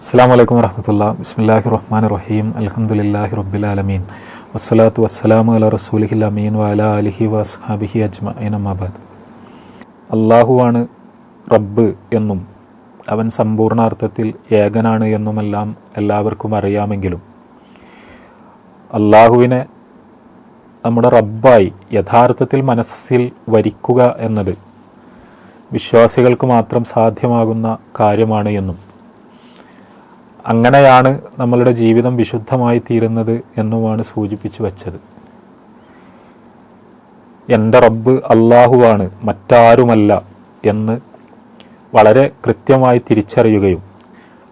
അസ്സാം വലൈക്കും വരഹമുല്ല ബിസ്മില്ലാഹി റഹ്മാൻ റഹീം. അലഹമുല്ലാഹി റബ്ബിലാലമീൻ വസ്സലാത്തു വസ്സലാമു അല റസൂലിഹിൽ അമീൻ വഅല അലിഹി വസ്ഹാബിഹി അജ്മ അമ്മാബാദ് അള്ളാഹുവാണ് റബ്ബ് എന്നും അവൻ സമ്പൂർണാർത്ഥത്തിൽ ഏകനാണ് എന്നുമെല്ലാം എല്ലാവർക്കും അറിയാമെങ്കിലും അള്ളാഹുവിനെ നമ്മുടെ റബ്ബായി യഥാർത്ഥത്തിൽ മനസ്സിൽ വരിക്കുക എന്നത് വിശ്വാസികൾക്ക് മാത്രം സാധ്യമാകുന്ന കാര്യമാണ് എന്നും അങ്ങനെയാണ് നമ്മളുടെ ജീവിതം വിശുദ്ധമായി തീരുന്നത് എന്നുമാണ് സൂചിപ്പിച്ചു വച്ചത്. എന്റെ റബ്ബ് അള്ളാഹുവാണ് മറ്റാരുമല്ല എന്ന് വളരെ കൃത്യമായി തിരിച്ചറിയുകയും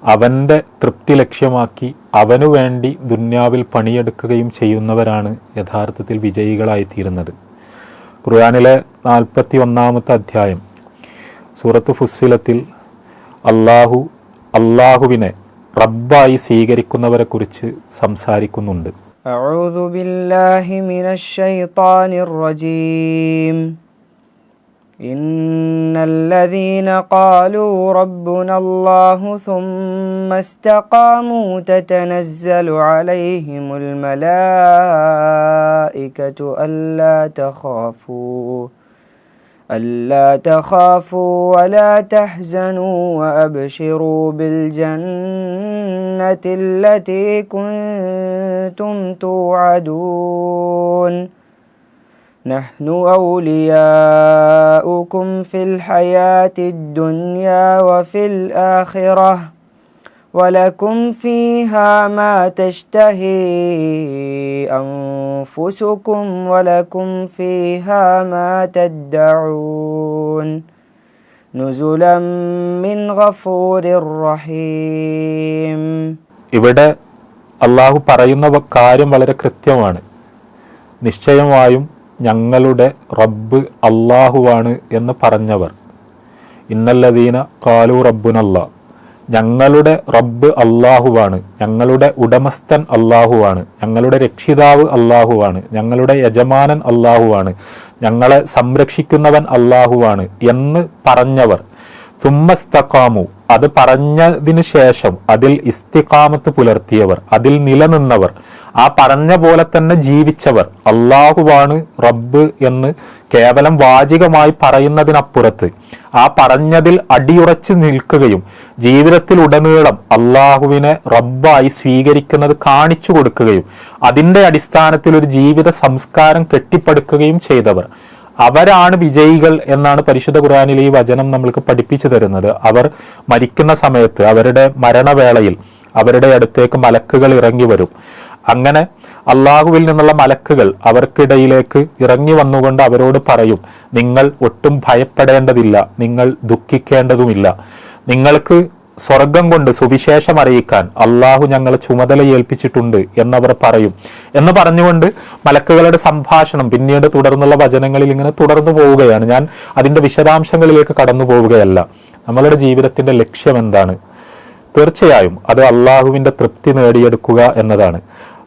അവന്റെ തൃപ്തി ലക്ഷ്യമാക്കി അവനു വേണ്ടി ദുന്യാവിൽ പണിയെടുക്കുകയും ചെയ്യുന്നവരാണ് യഥാർത്ഥത്തിൽ വിജയികളായി തീരുന്നത്. ഖുർആാനിലെ നാൽപ്പത്തി ഒന്നാമത്തെ അധ്യായം സൂറത്ത് ഫുസ്സിലത്തിൽ അള്ളാഹു അള്ളാഹുവിനെ റബ്ബായി സ്വീകരിക്കുന്നവരെ കുറിച്ച് സംസാരിക്കുന്നുണ്ട് أعوذ بالله من الشيطان الرجيم إن الذين قالوا ربنا الله ثم استقاموا تتنزل عليهم الملائكة ألا تخافوا ألا تخافوا ولا تحزنوا وأبشروا بالجنة التي كنتم توعدون. نحن أولياؤكم في الحياة الدنيا وفي الآخرة. ولكم فيها ما تشتهي أنفسكم ولكم فيها ما تدعون نزلا من غفور رحيم ഇവിടെ അള്ളാഹു പറയുന്ന വ- കാര്യം വളരെ കൃത്യമാണ് നിശ്ചയമായും ഞങ്ങളുടെ റബ്ബ് അള്ളാഹുവാണ് എന്ന് പറഞ്ഞവർ ഇന്നല്ലദീന കാലു റബ്ബുനല്ല ഞങ്ങളുടെ റബ്ബ് അള്ളാഹുവാണ്. ഞങ്ങളുടെ ഉടമസ്ഥൻ അള്ളാഹുവാണ്. ഞങ്ങളുടെ രക്ഷിതാവ് അള്ളാഹുവാണ്. ഞങ്ങളുടെ യജമാനൻ അള്ളാഹുവാണ്. ഞങ്ങളെ സംരക്ഷിക്കുന്നവൻ അള്ളാഹുവാണ് എന്ന് പറഞ്ഞവർ. തുമ്മസ്തക്കാമു അത് പറഞ്ഞതിന് ശേഷം അതിൽ ഇസ്തിഖാമത്ത് പുലർത്തിയവർ അതിൽ നിലനിന്നവർ ആ പറഞ്ഞ പോലെ തന്നെ ജീവിച്ചവർ അള്ളാഹുവാണ് റബ്ബ് എന്ന് കേവലം വാചികമായി പറയുന്നതിനപ്പുറത്ത് ആ പറഞ്ഞതിൽ അടിയുറച്ചു നിൽക്കുകയും ജീവിതത്തിൽ ഉടനീളം അള്ളാഹുവിനെ റബ്ബായി സ്വീകരിക്കുന്നത് കാണിച്ചു കൊടുക്കുകയും അതിന്റെ അടിസ്ഥാനത്തിൽ ഒരു ജീവിത സംസ്കാരം കെട്ടിപ്പടുക്കുകയും ചെയ്തവർ. അവരാണ് വിജയികൾ എന്നാണ് പരിശുദ്ധ ഖുർആനിൽ ഈ വചനം നമ്മൾക്ക് പഠിപ്പിച്ചു തരുന്നത്. അവർ മരിക്കുന്ന സമയത്ത് അവരുടെ മരണവേളയിൽ അവരുടെ അടുത്തേക്ക് മലക്കുകൾ ഇറങ്ങി വരും. അങ്ങനെ അള്ളാഹുവിൽ നിന്നുള്ള മലക്കുകൾ അവർക്കിടയിലേക്ക് ഇറങ്ങി വന്നുകൊണ്ട് അവരോട് പറയും നിങ്ങൾ ഒട്ടും ഭയപ്പെടേണ്ടതില്ല നിങ്ങൾ ദുഃഖിക്കേണ്ടതുമില്ല. നിങ്ങൾക്ക് സ്വർഗം കൊണ്ട് സുവിശേഷം അറിയിക്കാൻ അള്ളാഹു ഞങ്ങളെ ചുമതല ഏൽപ്പിച്ചിട്ടുണ്ട് എന്നവർ പറയും. എന്ന് പറഞ്ഞുകൊണ്ട് മലക്കുകളുടെ സംഭാഷണം പിന്നീട് തുടർന്നുള്ള വചനങ്ങളിൽ ഇങ്ങനെ തുടർന്നു പോവുകയാണ്. ഞാൻ അതിന്റെ വിശദാംശങ്ങളിലേക്ക് കടന്നു പോവുകയല്ല. നമ്മളുടെ ജീവിതത്തിന്റെ ലക്ഷ്യം എന്താണ്? തീർച്ചയായും അത് അള്ളാഹുവിന്റെ തൃപ്തി നേടിയെടുക്കുക എന്നതാണ്.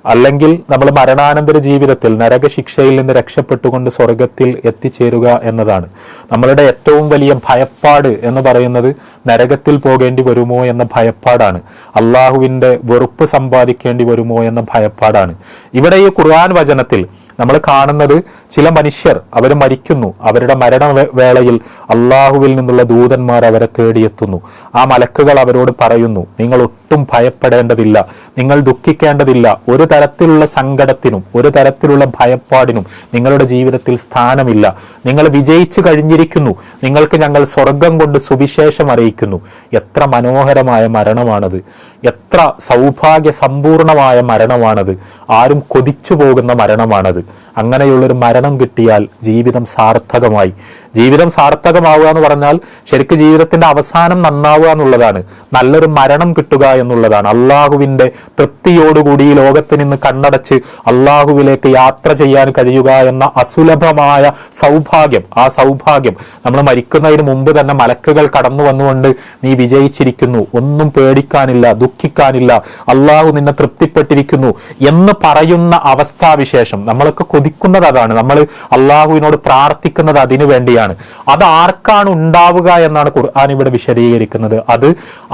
അല്ലെങ്കിൽ നമ്മൾ മരണാനന്തര ജീവിതത്തിൽ നരകശിക്ഷയിൽ നിന്ന് രക്ഷപ്പെട്ടുകൊണ്ട് സ്വർഗത്തിൽ എത്തിച്ചേരുക എന്നതാണ്. നമ്മളുടെ ഏറ്റവും വലിയ ഭയപ്പാട് എന്ന് പറയുന്നത് നരകത്തിൽ പോകേണ്ടി വരുമോ എന്ന ഭയപ്പാടാണ്. അള്ളാഹുവിന്റെ വെറുപ്പ് സമ്പാദിക്കേണ്ടി വരുമോ എന്ന ഭയപ്പാടാണ്. ഇവിടെ ഈ ഖുർആൻ വചനത്തിൽ നമ്മൾ കാണുന്നത് ചില മനുഷ്യർ അവർ മരിക്കുന്നു. അവരുടെ മരണവേളയിൽ അള്ളാഹുവിൽ നിന്നുള്ള ദൂതന്മാർ അവരെ തേടിയെത്തുന്നു. ആ മലക്കുകൾ അവരോട് പറയുന്നു നിങ്ങൾ ഒട്ടും ഭയപ്പെടേണ്ടതില്ല. നിങ്ങൾ ദുഃഖിക്കേണ്ടതില്ല. ഒരു തരത്തിലുള്ള സങ്കടത്തിനും ഒരു തരത്തിലുള്ള ഭയപ്പാടിനും നിങ്ങളുടെ ജീവിതത്തിൽ സ്ഥാനമില്ല. നിങ്ങൾ വിജയിച്ചു കഴിഞ്ഞിരിക്കുന്നു. നിങ്ങൾക്ക് ഞങ്ങൾ സ്വർഗം കൊണ്ട് സുവിശേഷം അറിയിക്കുന്നു. എത്ര മനോഹരമായ മരണമാണത്. എത്ര സൗഭാഗ്യ സമ്പൂർണമായ മരണമാണത്. ആരും കൊതിച്ചു പോകുന്ന മരണമാണത്. അങ്ങനെയുള്ളൊരു മരണം കിട്ടിയാൽ ജീവിതം സാർത്ഥകമായി. ജീവിതം സാർത്ഥകമാവുക എന്ന് പറഞ്ഞാൽ ശരിക്ക് ജീവിതത്തിന്റെ അവസാനം നന്നാവുക എന്നുള്ളതാണ്. നല്ലൊരു മരണം കിട്ടുക എന്നുള്ളതാണ്. അള്ളാഹുവിന്റെ തൃപ്തിയോടുകൂടി ഈ ലോകത്ത് നിന്ന് കണ്ണടച്ച് അള്ളാഹുവിലേക്ക് യാത്ര ചെയ്യാൻ കഴിയുക എന്ന അസുലഭമായ സൗഭാഗ്യം. ആ സൗഭാഗ്യം നമ്മൾ മരിക്കുന്നതിന് മുമ്പ് തന്നെ മലക്കുകൾ കടന്നു വന്നുകൊണ്ട് നീ വിജയിച്ചിരിക്കുന്നു. ഒന്നും പേടിക്കാനില്ല ദുഃഖിക്കാനില്ല. അള്ളാഹു നിന്നെ തൃപ്തിപ്പെട്ടിരിക്കുന്നു എന്ന് പറയുന്ന അവസ്ഥാവിശേഷം നമ്മളൊക്കെ കൊതിക്കുന്നത് അതാണ്. നമ്മൾ അള്ളാഹുവിനോട് പ്രാർത്ഥിക്കുന്നത് അതിനു വേണ്ടിയാണ്. അത് ആർക്കാണ് ഉണ്ടാവുക എന്നാണ് ഖുർആൻ ഇവിടെ വിശദീകരിക്കുന്നത്. അത്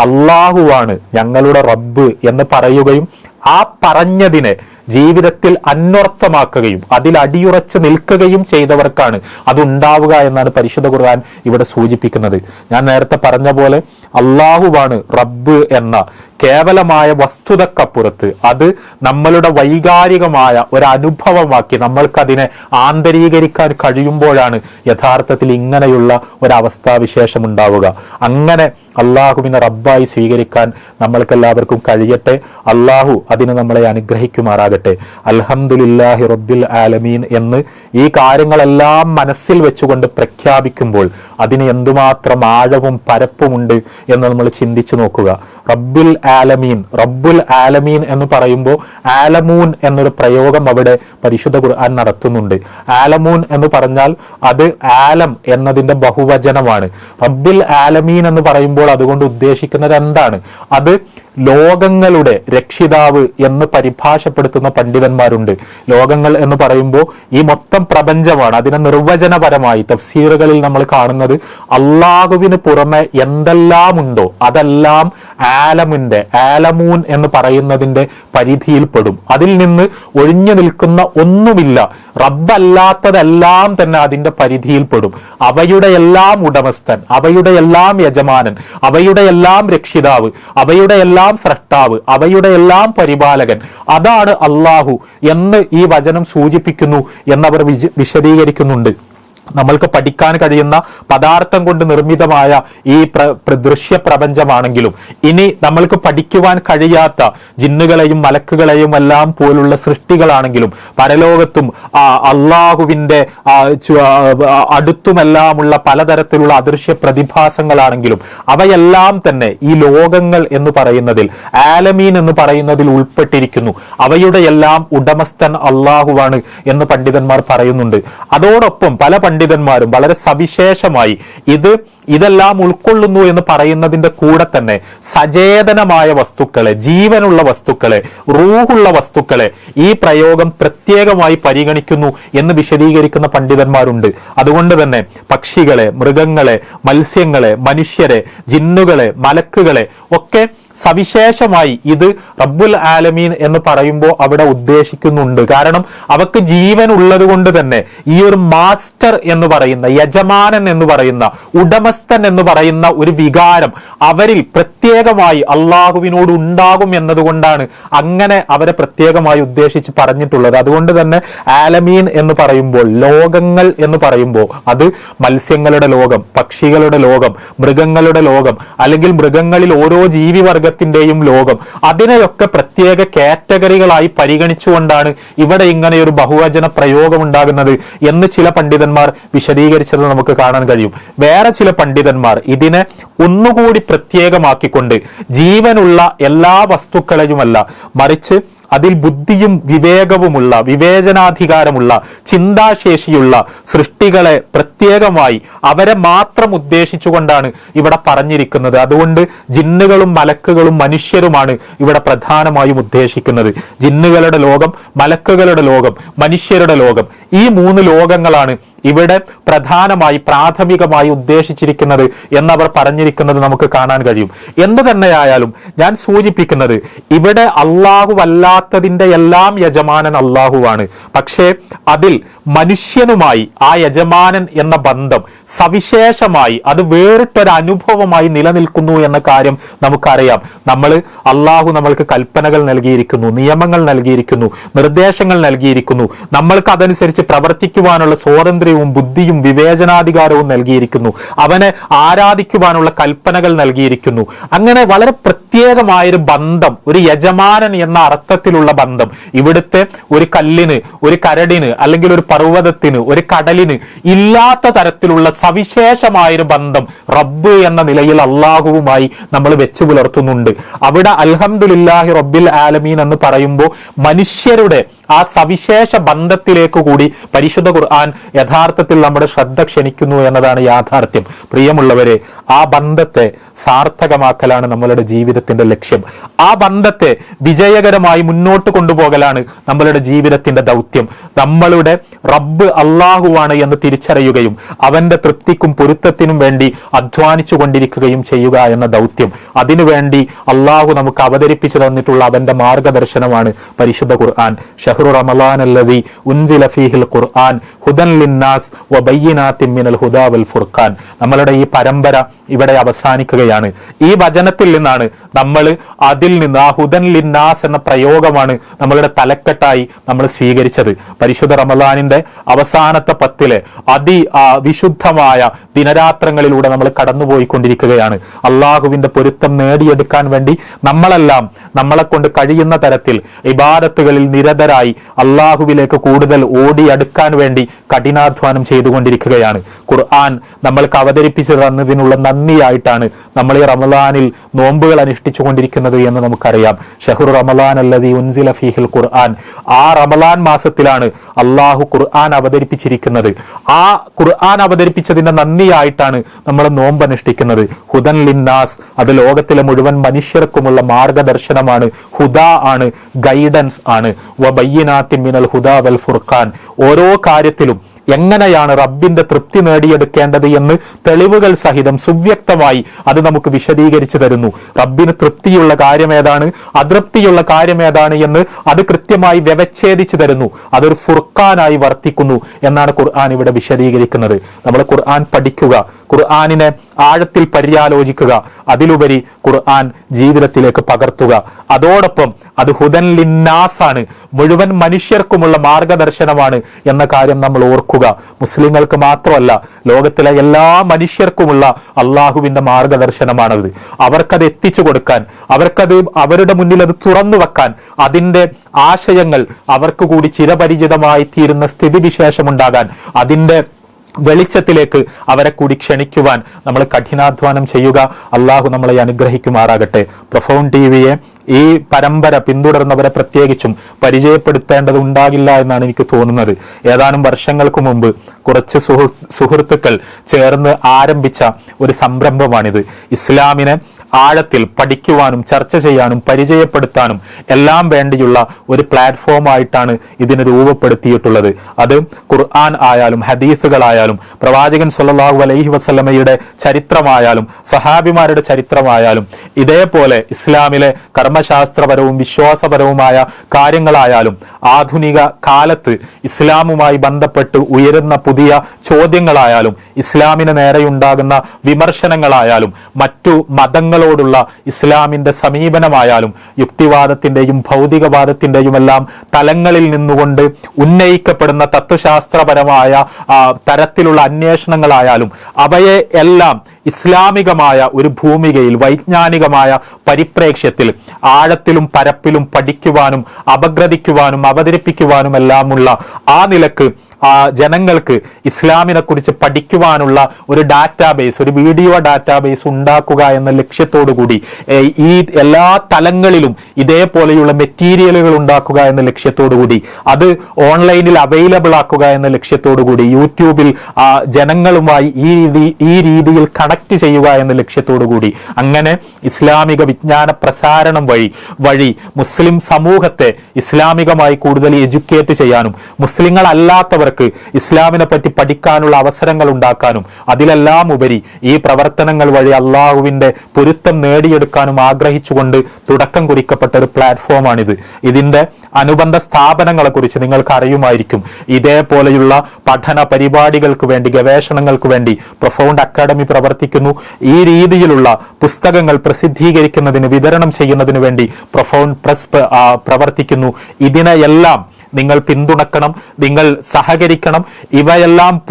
അള്ളാഹുവാണ് ഞങ്ങളുടെ റബ്ബ് എന്ന് പറയുകയും ആ പറഞ്ഞതിനെ ജീവിതത്തിൽ അന്വർത്ഥമാക്കുകയും അതിൽ അടിയുറച്ച് നിൽക്കുകയും ചെയ്തവർക്കാണ് അതുണ്ടാവുക എന്നാണ് പരിശുദ്ധ ഖുർആൻ ഇവിടെ സൂചിപ്പിക്കുന്നത്. ഞാൻ നേരത്തെ പറഞ്ഞ പോലെ അള്ളാഹുവാണ് റബ്ബ് എന്ന കേവലമായ വസ്തുതക്കപ്പുറത്ത് അത് നമ്മളുടെ വൈകാരികമായ ഒരു നമ്മൾക്കതിനെ ആന്തരീകരിക്കാൻ കഴിയുമ്പോഴാണ് യഥാർത്ഥത്തിൽ ഇങ്ങനെയുള്ള ഒരവസ്ഥാവിശേഷം ഉണ്ടാവുക. അങ്ങനെ അള്ളാഹുവിനെ റബ്ബായി സ്വീകരിക്കാൻ നമ്മൾക്കെല്ലാവർക്കും കഴിയട്ടെ. അള്ളാഹു അതിന് നമ്മളെ അനുഗ്രഹിക്കുമാറാകട്ടെ. അൽഹംദുലില്ലാഹി റബ്ബിൽ ആലമീൻ എന്ന് ഈ കാര്യങ്ങളെല്ലാം മനസ്സിൽ വെച്ചുകൊണ്ട് പ്രഖ്യാപിക്കുമ്പോൾ അതിന് എന്തുമാത്രം ആഴവും പരപ്പുമുണ്ട് എന്ന് നമ്മൾ ചിന്തിച്ചു നോക്കുക. റബ്ബുൽ ആലമീൻ റബ്ബുൽ ആലമീൻ എന്ന് പറയുമ്പോൾ ആലമൂൻ എന്നൊരു പ്രയോഗം അവിടെ പരിശുദ്ധ ഖുർആൻ നടത്തുന്നുണ്ട്. ആലമൂൻ എന്ന് പറഞ്ഞാൽ അത് ആലം എന്നതിന്റെ ബഹുവചനമാണ്. റബ്ബിൽ ആലമീൻ എന്ന് പറയുമ്പോൾ അതുകൊണ്ട് ഉദ്ദേശിക്കുന്നത് എന്താണ്? അത് ലോകങ്ങളുടെ രക്ഷിതാവ് എന്ന് പരിഭാഷപ്പെടുത്തുന്ന പണ്ഡിതന്മാരുണ്ട്. ലോകങ്ങൾ എന്ന് പറയുമ്പോൾ ഈ മൊത്തം പ്രപഞ്ചമാണ്. അതിനെ നിർവചനപരമായി തഫ്സീറുകളിൽ നമ്മൾ കാണുന്നത് അള്ളാഹുവിന് പുറമെ എന്തെല്ലാം ഉണ്ടോ അതെല്ലാം ആലമിന്റെ ആലമൂൻ എന്ന് പറയുന്നതിന്റെ പരിധിയിൽപ്പെടും. അതിൽ നിന്ന് ഒഴിഞ്ഞു നിൽക്കുന്ന ഒന്നുമില്ല. റബ്ബല്ലാത്തതെല്ലാം തന്നെ അതിന്റെ പരിധിയിൽപ്പെടും. അവയുടെ എല്ലാം ഉടമസ്ഥൻ അവയുടെ എല്ലാം യജമാനൻ അവയുടെ എല്ലാം രക്ഷിതാവ് അവയുടെ എല്ലാം സ്രഷ്ടാവ് അവയുടെ എല്ലാം പരിപാലകൻ. അതാണ് അള്ളാഹു എന്ന് ഈ വചനം സൂചിപ്പിക്കുന്നു എന്നവർ വിശ- വിശദീകരിക്കുന്നുണ്ട്. നമ്മൾക്ക് പഠിക്കാൻ കഴിയുന്ന പദാർത്ഥം കൊണ്ട് നിർമ്മിതമായ ഈ ദൃശ്യ പ്രപഞ്ചമാണെങ്കിലും ഇനി നമ്മൾക്ക് പഠിക്കുവാൻ കഴിയാത്ത ജിന്നുകളെയും മലക്കുകളെയും എല്ലാം പോലുള്ള സൃഷ്ടികളാണെങ്കിലും പരലോകത്തും ആ, അടുത്തുമെല്ലാമുള്ള പലതരത്തിലുള്ള അദൃശ്യ പ്രതിഭാസങ്ങളാണെങ്കിലും അവയെല്ലാം തന്നെ ഈ ലോകങ്ങൾ എന്ന് പറയുന്നതിൽ ആലമീൻ എന്ന് പറയുന്നതിൽ ഉൾപ്പെട്ടിരിക്കുന്നു. അവയുടെ എല്ലാം ഉടമസ്ഥൻ അള്ളാഹുവാണ് എന്ന് പണ്ഡിതന്മാർ പറയുന്നുണ്ട്. അതോടൊപ്പം പല പണ്ഡിതന്മാരും വളരെ സവിശേഷമായി ഇത് ഇതെല്ലാം ഉൾക്കൊള്ളുന്നു എന്ന് പറയുന്നതിന്റെ കൂടെ തന്നെ സചേതനമായ വസ്തുക്കളെ ജീവനുള്ള വസ്തുക്കളെ റൂഹുള്ള വസ്തുക്കളെ ഈ പ്രയോഗം പ്രത്യേകമായി പരിഗണിക്കുന്നു എന്ന് വിശദീകരിക്കുന്ന പണ്ഡിതന്മാരുണ്ട്. അതുകൊണ്ട് തന്നെ പക്ഷികളെ മൃഗങ്ങളെ മത്സ്യങ്ങളെ മനുഷ്യരെ ജിന്നുകളെ മലക്കുകളെ ഒക്കെ സവിശേഷമായി ഇത് റബ്ബുൽ ആലമീൻ എന്ന് പറയുമ്പോൾ അവിടെ ഉദ്ദേശിക്കുന്നുണ്ട്. കാരണം അവക്ക് ജീവൻ ഉള്ളത് കൊണ്ട് തന്നെ ഈ ഒരു മാസ്റ്റർ എന്ന് പറയുന്ന യജമാനൻ എന്ന് പറയുന്ന ഉടമസ്ഥൻ എന്ന് പറയുന്ന ഒരു വികാരം അവരിൽ പ്രത്യേകമായി അള്ളാഹുവിനോട് ഉണ്ടാകും എന്നതുകൊണ്ടാണ് അങ്ങനെ അവരെ പ്രത്യേകമായി ഉദ്ദേശിച്ച് പറഞ്ഞിട്ടുള്ളത്. അതുകൊണ്ട് തന്നെ ആലമീൻ എന്ന് പറയുമ്പോൾ ലോകങ്ങൾ എന്ന് പറയുമ്പോൾ അത് മത്സ്യങ്ങളുടെ ലോകം പക്ഷികളുടെ ലോകം മൃഗങ്ങളുടെ ലോകം അല്ലെങ്കിൽ മൃഗങ്ങളിൽ ഓരോ ജീവിവർഗത്തിന്റെയും ലോകം. അതിനെയൊക്കെ പ്രത്യേക കാറ്റഗറികളായി പരിഗണിച്ചുകൊണ്ടാണ് ഇവിടെ ഇങ്ങനെ ഒരു ബഹുവചന പ്രയോഗം ഉണ്ടാകുന്നത് എന്ന് ചില പണ്ഡിതന്മാർ വിശദീകരിച്ചത് നമുക്ക് കാണാൻ കഴിയും. വേറെ ചില പണ്ഡിതന്മാർ ഇതിനെ ഒന്നുകൂടി പ്രത്യേകമാക്കിക്കൊണ്ട് ജീവനുള്ള എല്ലാ വസ്തുക്കളെയുമല്ല മറിച്ച് അതിൽ ബുദ്ധിയും വിവേകവുമുള്ള വിവേചനാധികാരമുള്ള ചിന്താശേഷിയുള്ള സൃഷ്ടികളെ പ്രത്യേകമായി അവരെ മാത്രം ഉദ്ദേശിച്ചുകൊണ്ടാണ് ഇവിടെ പറഞ്ഞിരിക്കുന്നത്. അതുകൊണ്ട് ജിന്നുകളും മലക്കുകളും മനുഷ്യരുമാണ് ഇവിടെ പ്രധാനമായും ഉദ്ദേശിക്കുന്നത്. ജിന്നുകളുടെ ലോകം മലക്കുകളുടെ ലോകം മനുഷ്യരുടെ ലോകം. ഈ മൂന്ന് ലോകങ്ങളാണ് ഇവിടെ പ്രധാനമായി പ്രാഥമികമായി ഉദ്ദേശിച്ചിരിക്കുന്നത് എന്നവർ പറഞ്ഞിരിക്കുന്നത് നമുക്ക് കാണാൻ കഴിയും. എന്ത് തന്നെയായാലും ഞാൻ സൂചിപ്പിക്കുന്നത് ഇവിടെ അള്ളാഹു അല്ലാത്തതിന്റെ എല്ലാം യജമാനൻ അള്ളാഹുവാണ് പക്ഷേ അതിൽ മനുഷ്യനുമായി ആ യജമാനൻ എന്ന ബന്ധം സവിശേഷമായി അത് വേറിട്ടൊരു അനുഭവമായി നിലനിൽക്കുന്നു എന്ന കാര്യം നമുക്കറിയാം. നമ്മൾ അള്ളാഹു നമ്മൾക്ക് കൽപ്പനകൾ നൽകിയിരിക്കുന്നു നിയമങ്ങൾ നൽകിയിരിക്കുന്നു നിർദ്ദേശങ്ങൾ നൽകിയിരിക്കുന്നു. നമ്മൾക്ക് അതനുസരിച്ച് പ്രവർത്തിക്കുവാനുള്ള സ്വാതന്ത്ര്യം വിവേചനവും ബുദ്ധിയും വിവേചനാധികാരവും നൽകിയിരിക്കുന്നു. അവനെ ആരാധിക്കുവാനുള്ള കൽപ്പനകൾ നൽകിയിരിക്കുന്നു. അങ്ങനെ വളരെ പ്രത്യേകമായൊരു ബന്ധം ഒരു യജമാനൻ എന്ന അർത്ഥത്തിലുള്ള ബന്ധം. ഇവിടുത്തെ ഒരു കല്ലിന് ഒരു കരടിന് അല്ലെങ്കിൽ ഒരു പർവതത്തിന് ഒരു കടലിന് ഇല്ലാത്ത തരത്തിലുള്ള സവിശേഷമായൊരു ബന്ധം റബ്ബ് എന്ന നിലയിൽ അള്ളാഹുവുമായി നമ്മൾ വെച്ചു പുലർത്തുന്നുണ്ട്. അവിടെ അൽഹംദുലില്ലാഹി റബ്ബിൽ ആലമീൻ എന്ന് പറയുമ്പോൾ മനുഷ്യരുടെ ആ സവിശേഷ ബന്ധത്തിലേക്ക് കൂടി പരിശുദ്ധ ഖുർആൻ യഥാർത്ഥത്തിൽ നമ്മുടെ ശ്രദ്ധ ക്ഷണിക്കുന്നു എന്നതാണ് യാഥാർത്ഥ്യം. പ്രിയമുള്ളവരെ ആ ബന്ധത്തെ സാർത്ഥകമാക്കലാണ് നമ്മളുടെ ജീവിതത്തിന്റെ ലക്ഷ്യം. ആ ബന്ധത്തെ വിജയകരമായി മുന്നോട്ട് കൊണ്ടുപോകലാണ് നമ്മളുടെ ജീവിതത്തിന്റെ ദൗത്യം. നമ്മളുടെ റബ്ബ് അള്ളാഹുവാണ് എന്ന് തിരിച്ചറിയുകയും അവന്റെ തൃപ്തിക്കും പൊരുത്തത്തിനും വേണ്ടി അധ്വാനിച്ചു കൊണ്ടിരിക്കുകയും ചെയ്യുക എന്ന ദൗത്യം. അതിനുവേണ്ടി അള്ളാഹു നമുക്ക് അവതരിപ്പിച്ചു തന്നിട്ടുള്ള അവന്റെ മാർഗദർശനമാണ് പരിശുദ്ധ ഖുർആൻ. ഷഹ്റു റമലാൻ الذي ഉൻസില ഫീഹിൽ ഖുർആൻ ഹുദൻ ലിന്നാസ് وبينات മിനൽ ഹുദാ വൽ ഫുർഖാൻ. നമ്മളുടെ ഈ പരമ്പര ഇവിടെ അവസാനിക്കുകയാണ്. ഈ വചനത്തിൽ നിന്നാണ് നമ്മൾ അതിൽ നിന്ന് ആ ഹുദൻ ലിന്നാസ് എന്ന പ്രയോഗമാണ് നമ്മളുടെ തലക്കെട്ടായി നമ്മൾ സ്വീകരിച്ചത്. പരിശുദ്ധ റമലാനിന്റെ അവസാനത്തെ പത്തിലെ അതി വിശുദ്ധമായ ദിനരാത്രങ്ങളിലൂടെ നമ്മൾ കടന്നുപോയിക്കൊണ്ടിരിക്കുകയാണ്. അള്ളാഹുവിന്റെ പൊരുത്തം നേടിയെടുക്കാൻ വേണ്ടി നമ്മളെല്ലാം നമ്മളെ കൊണ്ട് കഴിയുന്ന തരത്തിൽ ഇബാദത്തുകളിൽ നിരതരായി അള്ളാഹുവിലേക്ക് കൂടുതൽ ഓടിയെടുക്കാൻ വേണ്ടി കഠിനാധ്വാനം ചെയ്തുകൊണ്ടിരിക്കുകയാണ്. ഖുർആൻ നമ്മൾക്ക് അവതരിപ്പിച്ചു തന്നതിനുള്ള നന്ദിയായിട്ടാണ് നമ്മൾ ഈ റമലാനിൽ നോമ്പുകൾ അനുഷ്ഠിച്ചു കൊണ്ടിരിക്കുന്നത് എന്ന് നമുക്കറിയാം. ഷഹുർ റമലാൻ അല്ലതി ഉൻസില ഫീഹിൽ ഖുർആൻ. ആ റമലാൻ മാസത്തിലാണ് അള്ളാഹു ഖുർആൻ അവതരിപ്പിച്ചിരിക്കുന്നത്. ആ ഖുർആൻ അവതരിപ്പിച്ചതിന്റെ നന്ദിയായിട്ടാണ് നമ്മൾ നോമ്പ് അനുഷ്ഠിക്കുന്നത്. ഹുദൻ ലിന്നാസ് അത് ലോകത്തിലെ മുഴുവൻ മനുഷ്യർക്കുമുള്ള മാർഗദർശനമാണ്. ഹുദ ആണ് ഗൈഡൻസ് ആണ്. വബയ്യനാത്തിൻ മിനൽ ഹുദാ വൽ ഫുർഖാൻ. ഓരോ കാര്യത്തിലും എങ്ങനെയാണ് റബ്ബിന്റെ തൃപ്തി നേടിയെടുക്കേണ്ടത് എന്ന് തെളിവുകൾ സഹിതം സുവ്യക്തമായി അത് നമുക്ക് വിശദീകരിച്ചു തരുന്നു. റബ്ബിന് തൃപ്തിയുള്ള കാര്യം ഏതാണ് അതൃപ്തിയുള്ള കാര്യം ഏതാണ് എന്ന് അത് കൃത്യമായി വ്യവച്ഛേദിച്ചു തരുന്നു. അതൊരു ഫുർഖാനായി വർത്തിക്കുന്നു എന്നാണ് ഖുർആൻ ഇവിടെ വിശദീകരിക്കുന്നത്. നമ്മൾ ഖുർആൻ പഠിക്കുക. ഖുർആനിനെ ആഴത്തിൽ പര്യാലോചിക്കുക. അതിലുപരി ഖുർആൻ ജീവിതത്തിലേക്ക് പകർത്തുക. അതോടൊപ്പം അത് ഹുദൻ ലിന്നാസാണ്. മുഴുവൻ മനുഷ്യർക്കുമുള്ള മാർഗദർശനമാണ് എന്ന കാര്യം നമ്മൾ ഓർക്കുക. മുസ്ലിങ്ങൾക്ക് മാത്രമല്ല ലോകത്തിലെ എല്ലാ മനുഷ്യർക്കുമുള്ള അള്ളാഹുവിന്റെ മാർഗദർശനമാണത്. അവർക്കത് എത്തിച്ചു കൊടുക്കാൻ അവർക്കത് അവരുടെ മുന്നിൽ അത് തുറന്നു വെക്കാൻ അതിന്റെ ആശയങ്ങൾ അവർക്ക് കൂടി ചിരപരിചിതമായി തീരുന്ന സ്ഥിതിവിശേഷമുണ്ടാകാൻ അതിന്റെ വെളിച്ചത്തിലേക്ക് അവരെ കൂടി ക്ഷണിക്കുവാൻ നമ്മൾ കഠിനാധ്വാനം ചെയ്യുക. അള്ളാഹു നമ്മളെ അനുഗ്രഹിക്കുമാറാകട്ടെ. പ്രൊഫോൺ ടി വിയെ ഈ പരമ്പര പിന്തുടർന്നവരെ പ്രത്യേകിച്ചും പരിചയപ്പെടുത്തേണ്ടത് ഉണ്ടാകില്ല എന്നാണ് എനിക്ക് തോന്നുന്നത്. ഏതാനും വർഷങ്ങൾക്ക് മുമ്പ് കുറച്ച് സുഹൃ സുഹൃത്തുക്കൾ ചേർന്ന് ആരംഭിച്ച ഒരു സംരംഭമാണിത്. ഇസ്ലാമിനെ ആഴത്തിൽ പഠിക്കുവാനും ചർച്ച ചെയ്യാനും പരിചയപ്പെടുത്താനും എല്ലാം വേണ്ടിയുള്ള ഒരു പ്ലാറ്റ്ഫോം ആയിട്ടാണ് ഇതിനെ രൂപപ്പെടുത്തിയിട്ടുള്ളത്. അത് ഖുർആൻ ആയാലും ഹദീസുകളായാലും പ്രവാചകൻ സല്ലാഹു അലൈഹി വസ്ലമയുടെ ചരിത്രമായാലും സഹാബിമാരുടെ ചരിത്രമായാലും ഇതേപോലെ ഇസ്ലാമിലെ കർമ്മശാസ്ത്രപരവും വിശ്വാസപരവുമായ കാര്യങ്ങളായാലും ആധുനിക കാലത്ത് ഇസ്ലാമുമായി ബന്ധപ്പെട്ട് ഉയരുന്ന പുതിയ ചോദ്യങ്ങളായാലും ഇസ്ലാമിന് നേരെയുണ്ടാകുന്ന വിമർശനങ്ങളായാലും മറ്റു മതങ്ങളോടുള്ള ഇസ്ലാമിന്റെ സമീപനമായാലും യുക്തിവാദത്തിന്റെയും ഭൗതികവാദത്തിന്റെയും എല്ലാം തലങ്ങളിൽ നിന്നുകൊണ്ട് ഉന്നയിക്കപ്പെടുന്ന തത്വശാസ്ത്രപരമായ തരത്തിലുള്ള അന്വേഷണങ്ങളായാലും അവയെ എല്ലാം ഇസ്ലാമികമായ ഒരു ഭൂമികയിൽ വൈജ്ഞാനികമായ പരിപ്രേക്ഷ്യത്തിൽ ആഴത്തിലും പരപ്പിലും പഠിക്കുവാനും അപഗ്രഥിക്കുവാനും അവതരിപ്പിക്കുവാനും എല്ലാമുള്ള ആ നിലയ്ക്ക് ജനങ്ങൾക്ക് ഇസ്ലാമിനെ കുറിച്ച് പഠിക്കുവാനുള്ള ഒരു ഡാറ്റാബേസ് ഒരു വീഡിയോ ഡാറ്റാബേസ് ഉണ്ടാക്കുക എന്ന ലക്ഷ്യത്തോടു കൂടി ഈ എല്ലാ തലങ്ങളിലും ഇതേപോലെയുള്ള മെറ്റീരിയലുകൾ ഉണ്ടാക്കുക എന്ന ലക്ഷ്യത്തോടു കൂടി അത് ഓൺലൈനിൽ അവൈലബിൾ ആക്കുക എന്ന ലക്ഷ്യത്തോടു കൂടി യൂട്യൂബിൽ ജനങ്ങളുമായി ഈ രീതി ഈ രീതിയിൽ കണക്ട് ചെയ്യുക എന്ന ലക്ഷ്യത്തോടു കൂടി അങ്ങനെ ഇസ്ലാമിക വിജ്ഞാന പ്രസാരണം വഴി വഴി മുസ്ലിം സമൂഹത്തെ ഇസ്ലാമികമായി കൂടുതൽ എഡ്യൂക്കേറ്റ് ചെയ്യാനും മുസ്ലിങ്ങൾ അല്ലാത്തവർക്ക് ഇസ്ലാമിനെ പറ്റി പഠിക്കാനുള്ള അവസരങ്ങൾ ഉണ്ടാക്കാനും അതിലെല്ലാം ഉപരി ഈ പ്രവർത്തനങ്ങൾ വഴി അള്ളാഹുവിന്റെ പൊരുത്തം നേടിയെടുക്കാനും ആഗ്രഹിച്ചുകൊണ്ട് തുടക്കം കുറിക്കപ്പെട്ട ഒരു പ്ലാറ്റ്ഫോമാണിത്. ഇതിന്റെ അനുബന്ധ സ്ഥാപനങ്ങളെ കുറിച്ച് നിങ്ങൾക്ക് അറിയുമായിരിക്കും. ഇതേപോലെയുള്ള പഠന പരിപാടികൾക്ക് വേണ്ടി ഗവേഷണങ്ങൾക്ക് വേണ്ടി പ്രൊഫൗണ്ട് അക്കാദമി പ്രവർത്തിക്കുന്നു. ഈ രീതിയിലുള്ള പുസ്തകങ്ങൾ പ്രസിദ്ധീകരിക്കുന്നതിന് വിതരണം ചെയ്യുന്നതിന് വേണ്ടി പ്രൊഫൗണ്ട് പ്രസ് പ്രവർത്തിക്കുന്നു. ഇതിനെയെല്ലാം നിങ്ങൾ പിന്തുണക്കണം നിങ്ങൾ സഹകരിക്കണം. ഇവയെല്ലാം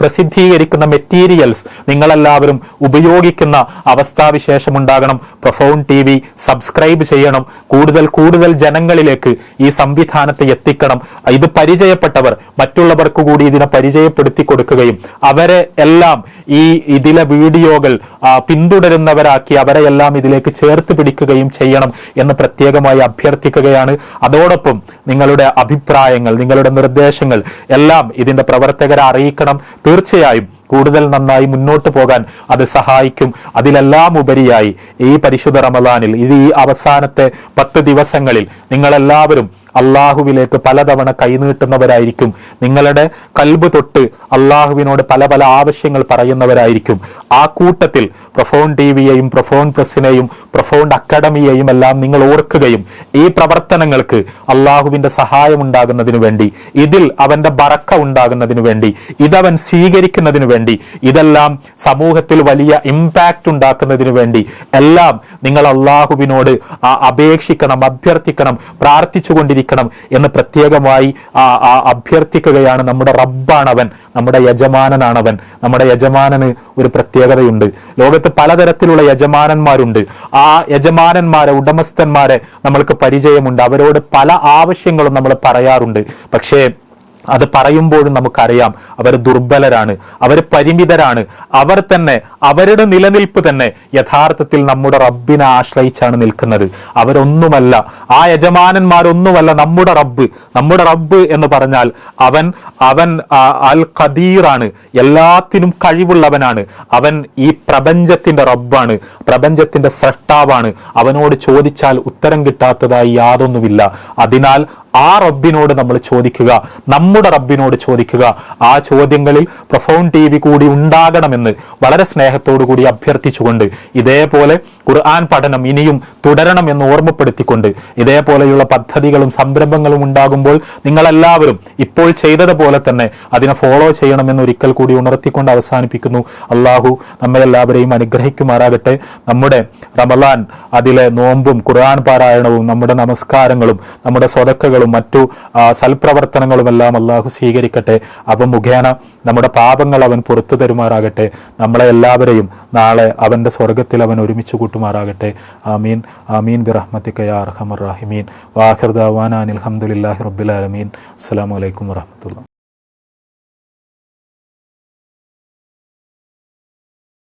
പ്രസിദ്ധീകരിക്കുന്ന മെറ്റീരിയൽസ് നിങ്ങളെല്ലാവരും ഉപയോഗിക്കുന്ന അവസ്ഥാവിശേഷം ഉണ്ടാകണം പ്രൊഫോൺ ടി വി സബ്സ്ക്രൈബ് ചെയ്യണം. കൂടുതൽ കൂടുതൽ ജനങ്ങളിലേക്ക് ഈ സംവിധാനത്തെ എത്തിക്കണം. ഇത് പരിചയപ്പെട്ടവർ മറ്റുള്ളവർക്ക് കൂടി ഇതിനെ പരിചയപ്പെടുത്തി കൊടുക്കുകയും അവരെ എല്ലാം ഈ ഇതിലെ വീഡിയോകൾ പിന്തുടരുന്നവരാക്കി അവരെ എല്ലാം ഇതിലേക്ക് ചേർത്ത് പിടിക്കുകയും ചെയ്യണം എന്ന് പ്രത്യേകമായി അഭ്യർത്ഥിക്കുകയാണ്. അതോടൊപ്പം നിങ്ങളുടെ അഭിപ്രായങ്ങൾ നിങ്ങളുടെ നിർദ്ദേശങ്ങൾ എല്ലാം ഇതിന്റെ പ്രവർത്തകരെ അറിയിക്കണം. തീർച്ചയായും കൂടുതൽ നന്നായി മുന്നോട്ട് പോകാൻ അത് സഹായിക്കും. അതിലെല്ലാം ഉപരിയായി ഈ പരിശുദ്ധ റമദാനിൽ ഇത് ഈ അവസാനത്തെ പത്ത് ദിവസങ്ങളിൽ നിങ്ങളെല്ലാവരും അള്ളാഹുവിലേക്ക് പലതവണ കൈനീട്ടുന്നവരായിരിക്കും. നിങ്ങളുടെ കൽബ് തൊട്ട് അള്ളാഹുവിനോട് പല പല ആവശ്യങ്ങൾ പറയുന്നവരായിരിക്കും. ആ കൂട്ടത്തിൽ പ്രൊഫോൺ ടി വിയെയും പ്രൊഫോൺ പ്രസിനെയും പ്രൊഫോൺ അക്കാഡമിയെയും എല്ലാം നിങ്ങൾ ഓർക്കുകയും ഈ പ്രവർത്തനങ്ങൾക്ക് അള്ളാഹുവിന്റെ സഹായം ഉണ്ടാകുന്നതിനു വേണ്ടി ഇതിൽ അവന്റെ ബറക്ക ഉണ്ടാകുന്നതിനു വേണ്ടി ഇതവൻ സ്വീകരിക്കുന്നതിനു വേണ്ടി ഇതെല്ലാം സമൂഹത്തിൽ വലിയ ഇമ്പാക്റ്റ് ഉണ്ടാക്കുന്നതിനു വേണ്ടി എല്ലാം നിങ്ങൾ അള്ളാഹുവിനോട് അപേക്ഷിക്കണം അഭ്യർത്ഥിക്കണം പ്രാർത്ഥിച്ചുകൊണ്ടിരിക്കണം എന്ന് പ്രത്യേകമായി അഭ്യർത്ഥിക്കുകയാണ് നമ്മുടെ റബ്ബാണവൻ നമ്മുടെ യജമാനനാണവൻ. നമ്മുടെ യജമാനന് ഒരു പ്രത്യേകതയുണ്ട്. ലോകത്ത് പലതരത്തിലുള്ള യജമാനന്മാരുണ്ട്. ആ യജമാനന്മാരെ ഉടമസ്ഥന്മാരെ നമ്മൾക്ക് പരിചയമുണ്ട്. അവരോട് പല ആവശ്യങ്ങളും നമ്മൾ പറയാറുണ്ട്. പക്ഷേ അത് പറയുമ്പോഴും നമുക്കറിയാം അവർ ദുർബലരാണ് അവർ പരിമിതരാണ്. അവർ തന്നെ അവരുടെ നിലനിൽപ്പ് തന്നെ യഥാർത്ഥത്തിൽ നമ്മുടെ റബ്ബിനെ ആശ്രയിച്ചാണ് നിൽക്കുന്നത്. അവരൊന്നുമല്ല ആ യജമാനന്മാരൊന്നുമല്ല നമ്മുടെ റബ്ബ്. നമ്മുടെ റബ്ബ് എന്ന് പറഞ്ഞാൽ അവൻ അവൻ അൽ ഖദീറാണ് എല്ലാത്തിനും കഴിവുള്ളവനാണ്. അവൻ ഈ പ്രപഞ്ചത്തിന്റെ റബ്ബാണ്. പ്രപഞ്ചത്തിന്റെ സ്രഷ്ടാവാണ്. അവനോട് ചോദിച്ചാൽ ഉത്തരം കിട്ടാത്തതായി യാതൊന്നുമില്ല. അതിനാൽ ആ റബ്ബിനോട് നമ്മൾ ചോദിക്കുക. നമ്മുടെ റബ്ബിനോട് ചോദിക്കുക. ആ ചോദ്യങ്ങളിൽ പ്രൊഫോൺ ടി വി കൂടി ഉണ്ടാകണമെന്ന് വളരെ സ്നേഹത്തോടു കൂടി അഭ്യർത്ഥിച്ചുകൊണ്ട് ഇതേപോലെ ഖുർആൻ പഠനം ഇനിയും തുടരണമെന്ന് ഓർമ്മപ്പെടുത്തിക്കൊണ്ട് ഇതേപോലെയുള്ള പദ്ധതികളും സംരംഭങ്ങളും ഉണ്ടാകുമ്പോൾ നിങ്ങളെല്ലാവരും ഇപ്പോൾ ചെയ്തതുപോലെ തന്നെ അതിനെ ഫോളോ ചെയ്യണമെന്ന് ഒരിക്കൽ കൂടി ഉണർത്തിക്കൊണ്ട് അവസാനിപ്പിക്കുന്നു. അള്ളാഹു നമ്മെല്ലാവരെയും അനുഗ്രഹിക്കുമാറാകട്ടെ. നമ്മുടെ റമലാൻ അതിലെ നോമ്പും ഖുർആൻ പാരായണവും നമ്മുടെ നമസ്കാരങ്ങളും നമ്മുടെ സ്വതക്കകളും മറ്റു സൽപ്രവർത്തനങ്ങളുമെല്ലാം അള്ളാഹു സ്വീകരിക്കട്ടെ. അവ മുഖേന നമ്മുടെ പാപങ്ങൾ അവൻ പുറത്തു തരുമാറാകട്ടെ. നമ്മളെ എല്ലാവരെയും നാളെ അവന്റെ സ്വർഗത്തിൽ അവൻ ഒരുമിച്ച് കൂട്ടുമാറാകട്ടെ. ആമീൻ. ആമീൻ. ബിറഹ്മത്തിക്കയ അർഹമർ റാഹിമീൻ. വാഹിർ ദാവാന അനിൽഹമുല്ലാഹി റബ്ബിൽ ആലമീൻ. അസ്സലാമു അലൈക്കും വറഹമത്തുള്ള